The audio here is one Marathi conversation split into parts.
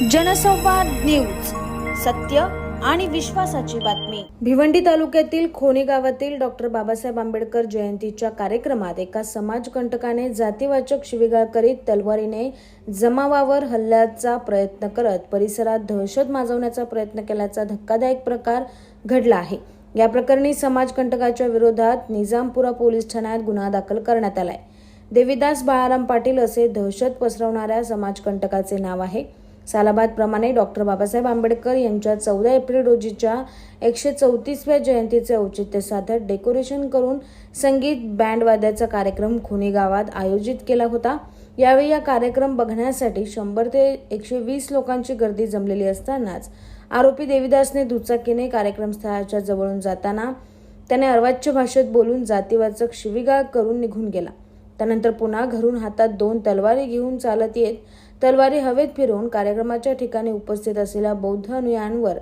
जनसंवाद न्यूज सत्य आणि विश्वासाची बातमी. भिवंडी तालुक्यातील खोनी गावातील डॉक्टर बाबासाहेब आंबेडकर जयंतीच्या कार्यक्रमात एका समाजकंटकाने जातीवाचक शिवीगाळ करीत तलवारीने जमावावर हल्ल्याचा प्रयत्न करत परिसरात दहशत माजवण्याचा प्रयत्न केल्याचा धक्कादायक प्रकार घडला आहे. या प्रकरणी समाजकंटकाच्या विरोधात निजामपुरा पोलीस ठाण्यात गुन्हा दाखल करण्यात आलाय. देविदास बाळाराम पाटील असे दहशत पसरवणाऱ्या समाजकंटकाचे नाव आहे. सालाबादप्रमाणे डॉक्टर बाबासाहेब आंबेडकर यांच्या चौदा एप्रिल रोजीच्या एकशे चौतीसव्या जयंतीचे औचित्य साधत डेकोरेशन करून संगीत बँडवाद्याचा कार्यक्रम खुनी गावात आयोजित केला होता. यावेळी या कार्यक्रम बघण्यासाठी शंभर ते एकशे वीस लोकांची गर्दी जमलेली असतानाच आरोपी देविदासने दुचाकीने कार्यक्रम स्थळाच्या जवळून जाताना त्याने अर्वाच्य भाषेत बोलून जातीवाचक शिवीगाळ करून निघून गेला. त्यानंतर पुन्हा घरून हातात दोन तलवारी घेऊन चालत येत तलवारी हवेत फिरवून कार्यक्रमाच्या ठिकाणी उपस्थित असलेल्या बौद्ध अनुयायांवर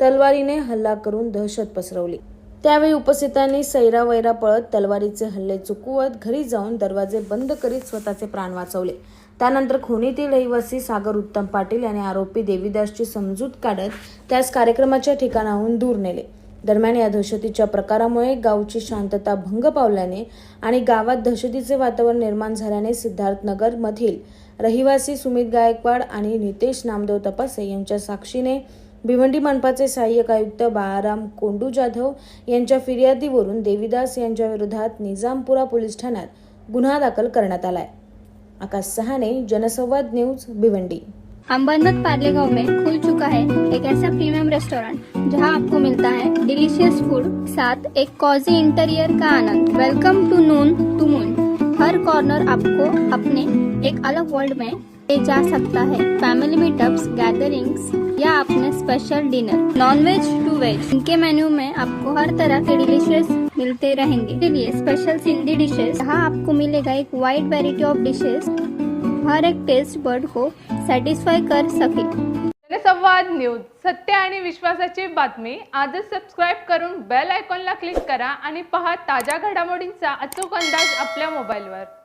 तलवारीने हल्ला करून दहशत पसरवली. त्यावेळी उपस्थितांनी सैरा वैरा पळत तलवारीचे हल्ले चुकवत घरी जाऊन दरवाजे बंद करीत स्वतःचे प्राण वाचवले. त्यानंतर खोनीतील रहिवासी सागर उत्तम पाटील यांनी आरोपी देवीदासची समजूत काढत त्यास कार्यक्रमाच्या ठिकाणाहून दूर नेले. दरम्यान या दहशतीच्या प्रकारामुळे गावची शांतता भंग पावल्याने आणि गावात दहशतीचे वातावरण निर्माण झाल्याने सिद्धार्थनगर मधील रहिवासी सुमित गायकवाड आणि नितेश नामदेव तपासे यांच्या साक्षीने भिवंडी मनपाचे सहाय्यक आयुक्त बाळाराम कोंडू जाधव यांच्या फिर्यादीवरून देवीदास यांच्या विरोधात निजामपुरा पोलीस ठाण्यात गुन्हा दाखल करण्यात आलाय. आकाश सहाने जनसंवाद न्यूज भिवंडी. अम्बरनाथ पार्ले गाँव में खुल चुका है एक ऐसा प्रीमियम रेस्टोरेंट जहाँ आपको मिलता है डिलीशियस फ़ूड साथ एक कॉजी इंटीरियर का आनंद। Welcome to Noon to Moon her corner आपको अपने एक अलग वर्ल्ड में ले जा सकता है। फैमिली मीटअप्स गैदरिंग्स या अपने special dinner non veg to veg इनके मेन्यू में आपको हर तरह के डिलीशियस मिलते रहेंगे। इसलिए स्पेशल सिंधी डिशेस यहाँ आपको मिलेगा एक वाइड वेराइटी ऑफ़ डिशेस हर एक टेस्ट बर्ड को सॅटिस्फाय कर सके जनसंवाद न्यूज सत्य आणि विश्वासाची बातमी. आजच सबस्क्राईब करून बेल आयकॉनला क्लिक करा आणि पहा ताज्या घडामोडींचा अचूक अंदाज आपल्या मोबाईलवर